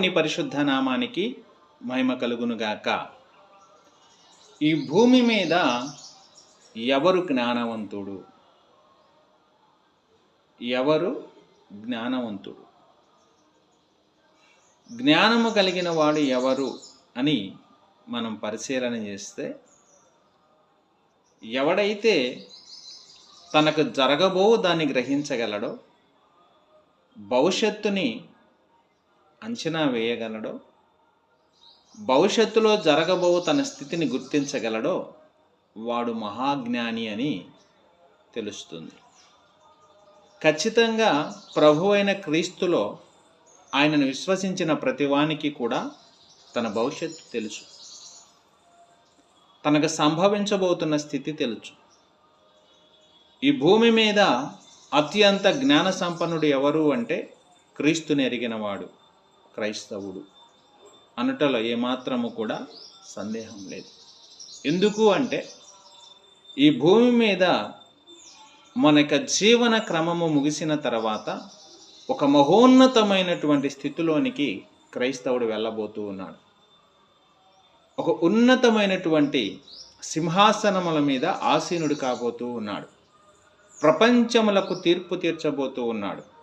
నీ పరిశుద్ధ నామానికి మహిమ కలుగునుగాక ఈ భూమి మీద ఎవరు జ్ఞానవంతుడు? ఎవరు జ్ఞానవంతుడు? జ్ఞానము కలిగిన వాడు ఎవరు అని మనం పరిశీలన చేస్తే ఎవడైతే తనకు జరగబో దాన్ని గ్రహించగలడో భవిష్యత్తుని అంచనా వేయగలడో? భవిష్యత్తులో జరగబో తన స్థితిని గుర్తించగలడో? వాడు మహాజ్ఞాని అని తెలుస్తుంది. ఖచ్చితంగా ప్రభు అయిన క్రీస్తులో ఆయనను విశ్వసించిన ప్రతివానికి కూడా తన భవిష్యత్తు తెలుసు. తనకు సంభవించబోతున్న స్థితి తెలుసు. ఈ భూమి మీద అత్యంత జ్ఞాన సంపన్నుడు ఎవరు అంటే క్రీస్తుని ఎరిగినవాడు క్రైస్తవుడు. అనుటలో ఏమాత్రము కూడా సందేహం లేదు. ఎందుకు అంటే ఈ భూమి మీద మన యొక్క జీవన క్రమము ముగిసిన తర్వాత ఒక మహోన్నతమైనటువంటి స్థితిలోనికి క్రైస్తవుడు వెళ్ళబోతూ ఉన్నాడు. ఒక ఉన్నతమైనటువంటి సింహాసనముల మీద ఆసీనుడు కాబోతూ ఉన్నాడు. ప్రపంచములకు తీర్పు తీర్చబోతూ ఉన్నాడు.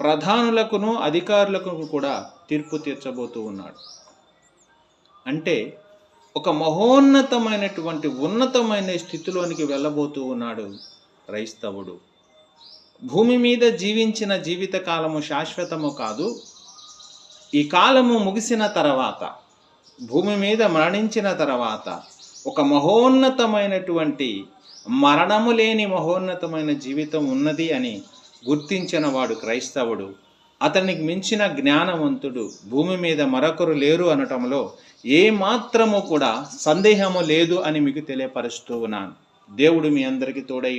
ప్రధానులకును అధికారులకు కూడా తీర్పు తీర్చబోతూ ఉన్నాడు. అంటే ఒక మహోన్నతమైనటువంటి ఉన్నతమైన స్థితిలోనికి వెళ్ళబోతూ ఉన్నాడు క్రైస్తవుడు. భూమి మీద జీవించిన జీవిత కాలము శాశ్వతము కాదు. ఈ కాలము ముగిసిన తర్వాత భూమి మీద మరణించిన తర్వాత ఒక మహోన్నతమైనటువంటి మరణము లేని మహోన్నతమైన జీవితం ఉన్నది అని గుర్తించిన వాడు క్రైస్తవుడు. అతనికి మించిన జ్ఞానవంతుడు భూమి మీద మరొకరు లేరు అనటంలో ఏ మాత్రము కూడా సందేహము లేదు అని మీకు తెలియపరుస్తూ ఉన్నాను. దేవుడు మీ అందరికీ తోడై